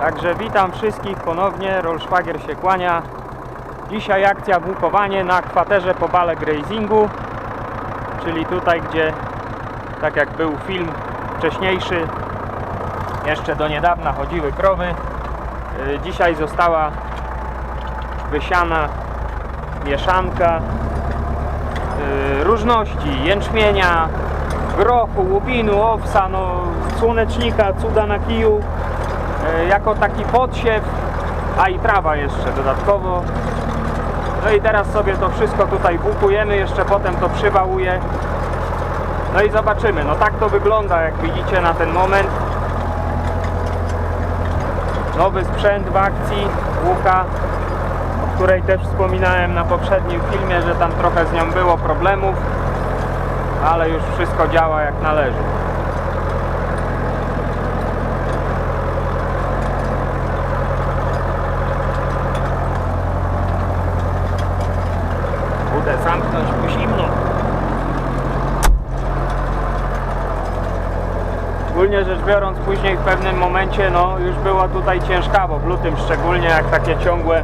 Także witam wszystkich ponownie, Rollschwager się kłania. Dzisiaj akcja włókowanie na kwaterze po bale grazingu, czyli tutaj, gdzie tak jak był film wcześniejszy, jeszcze do niedawna chodziły krowy. Yy, Dzisiaj została wysiana mieszanka yy, różności, jęczmienia, grochu, łubinu, owsa, no, słonecznika, cuda na kiju, jako taki podsiew, a i trawa jeszcze dodatkowo. No i teraz sobie to wszystko tutaj bukujemy, jeszcze potem to przywałuję. No i zobaczymy, no tak to wygląda, jak widzicie na ten moment. Nowy sprzęt w akcji, łuka, o której też wspominałem na poprzednim filmie, że tam trochę z nią było problemów, ale już wszystko działa jak należy. Zamknąć, bo zimno. Ogólnie rzecz biorąc, później w pewnym momencie no, już było tutaj ciężkawo, w lutym szczególnie jak takie ciągłe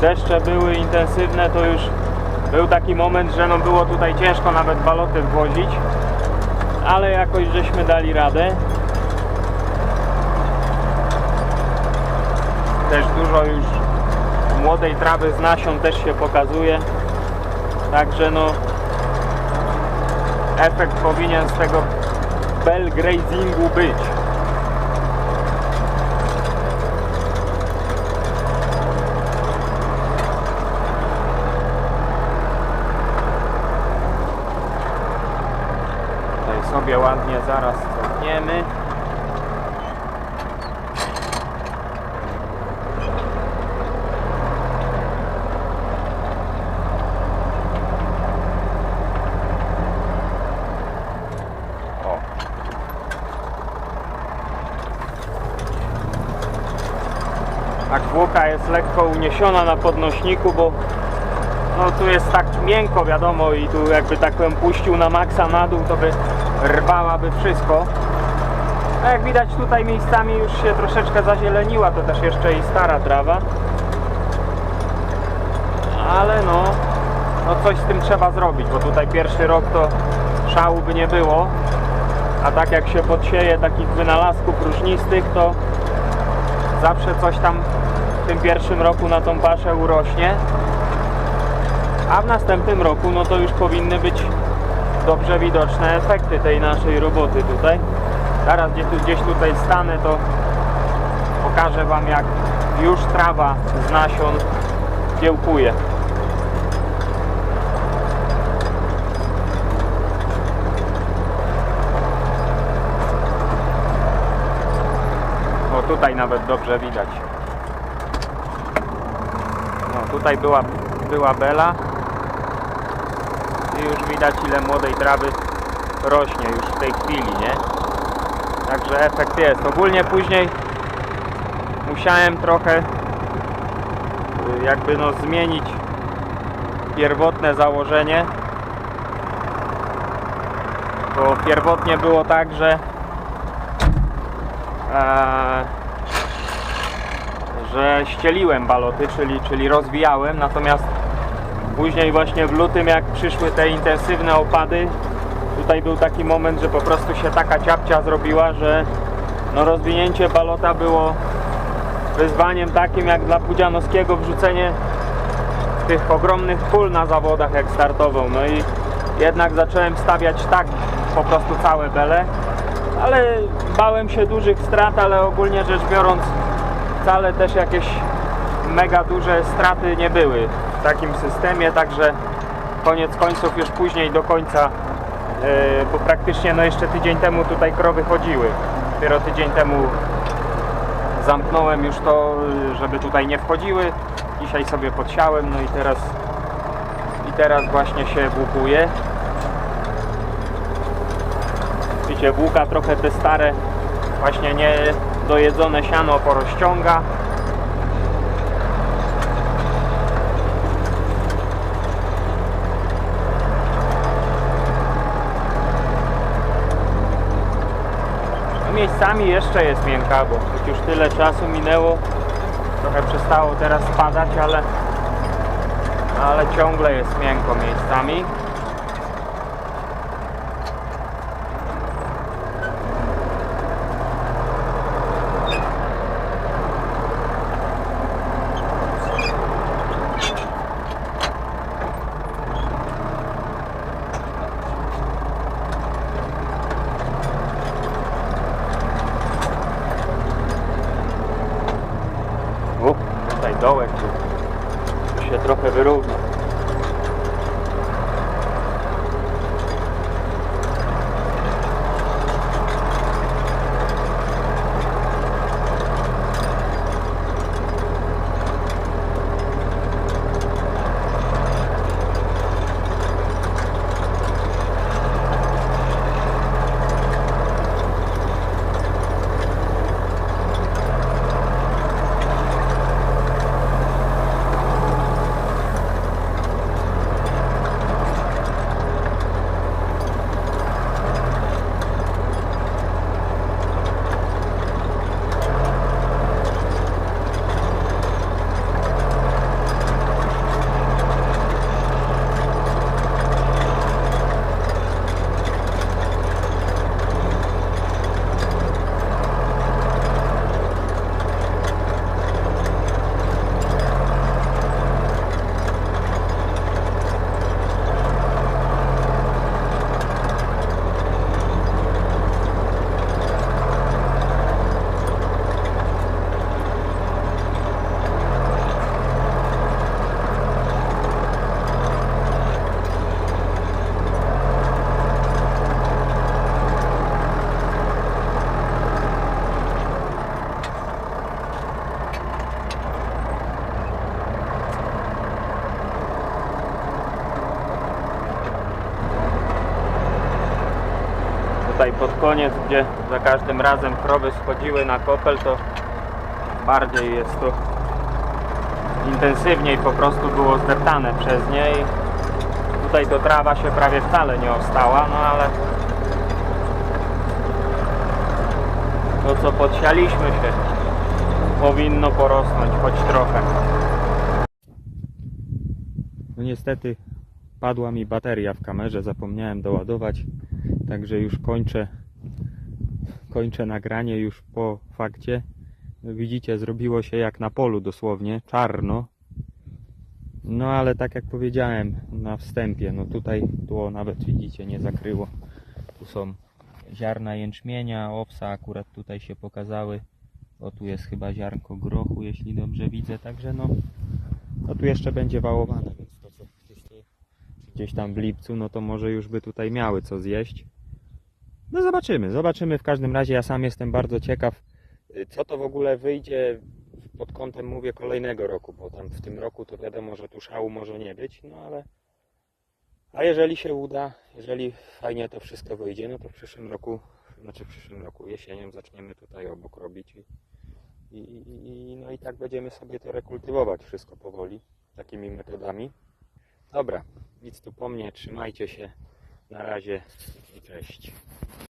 deszcze były intensywne, to już był taki moment, że no, było tutaj ciężko nawet baloty wwozić, ale jakoś żeśmy dali radę. Też dużo już młodej trawy z nasion też się pokazuje, także no efekt powinien z tego bell grazingu być. Tutaj sobie ładnie zaraz cofniemy. Włoka jest lekko uniesiona na podnośniku, bo no tu jest tak miękko wiadomo i tu jakby tak bym puścił na maksa na dół, to by rwałaby wszystko. A jak widać tutaj miejscami już się troszeczkę zazieleniła, to też jeszcze i stara trawa. Ale no, no coś z tym trzeba zrobić, bo tutaj pierwszy rok to szału by nie było. A tak jak się podsieje takich wynalazków różnistych, to zawsze coś tam w tym pierwszym roku na tą paszę urośnie. A w następnym roku no to już powinny być dobrze widoczne efekty tej naszej roboty tutaj. Zaraz gdzie tu, gdzieś tutaj stanę, to pokażę Wam jak już trawa z nasion kiełkuje. O tutaj nawet dobrze widać. Tutaj była, była bela i już widać ile młodej trawy rośnie już w tej chwili, nie? Także efekt jest. Ogólnie później musiałem trochę y, jakby no zmienić pierwotne założenie. Bo pierwotnie było tak, że e, że ścieliłem baloty, czyli, czyli rozwijałem, natomiast później właśnie w lutym jak przyszły te intensywne opady, tutaj był taki moment, że po prostu się taka ciapcia zrobiła, że no rozwinięcie balota było wyzwaniem takim jak dla Pudzianowskiego wrzucenie tych ogromnych pól na zawodach jak startował. No i jednak zacząłem stawiać tak po prostu całe bele, ale bałem się dużych strat, ale ogólnie rzecz biorąc wcale też jakieś mega duże straty nie były w takim systemie, także koniec końców już później do końca, yy, bo praktycznie no jeszcze tydzień temu tutaj krowy chodziły. Dopiero tydzień temu zamknąłem już to, żeby tutaj nie wchodziły. Dzisiaj sobie podsiałem, no i teraz i teraz właśnie się włókuje. Widzicie, włóka trochę te stare, właśnie nie dojedzone siano porozciąga. miejscami jeszcze jest miękka, bo już tyle czasu minęło, trochę przestało teraz spadać, ale, ale ciągle jest miękko miejscami. U, tutaj dołek tu, się trochę wyrówna. Tutaj pod koniec, gdzie za każdym razem krowy schodziły na kopel, to bardziej jest to intensywniej po prostu było zdeptane przez nie i tutaj to trawa się prawie wcale nie ostała, no ale to co podsialiśmy się powinno porosnąć choć trochę. No niestety padła mi bateria w kamerze, zapomniałem doładować, także już kończę kończę nagranie już po fakcie. Widzicie, zrobiło się jak na polu dosłownie, czarno. No ale tak jak powiedziałem na wstępie, no tutaj tło nawet widzicie nie zakryło. Tu są ziarna jęczmienia, owsa akurat tutaj się pokazały. O tu jest chyba ziarnko grochu, jeśli dobrze widzę, także no, no tu jeszcze będzie wałowane, więc to co gdzieś, tam w lipcu, no to może już by tutaj miały co zjeść. No zobaczymy, zobaczymy. W każdym razie ja sam jestem bardzo ciekaw, y, co to w ogóle wyjdzie pod kątem, mówię, kolejnego roku, bo tam w tym roku to wiadomo, że tu szału może nie być, no ale a jeżeli się uda, jeżeli fajnie to wszystko wyjdzie, no to w przyszłym roku, znaczy w przyszłym roku, jesienią zaczniemy tutaj obok robić i, i, i, no i tak będziemy sobie to rekultywować wszystko powoli, takimi metodami. Dobra, nic tu po mnie, trzymajcie się, na razie cześć.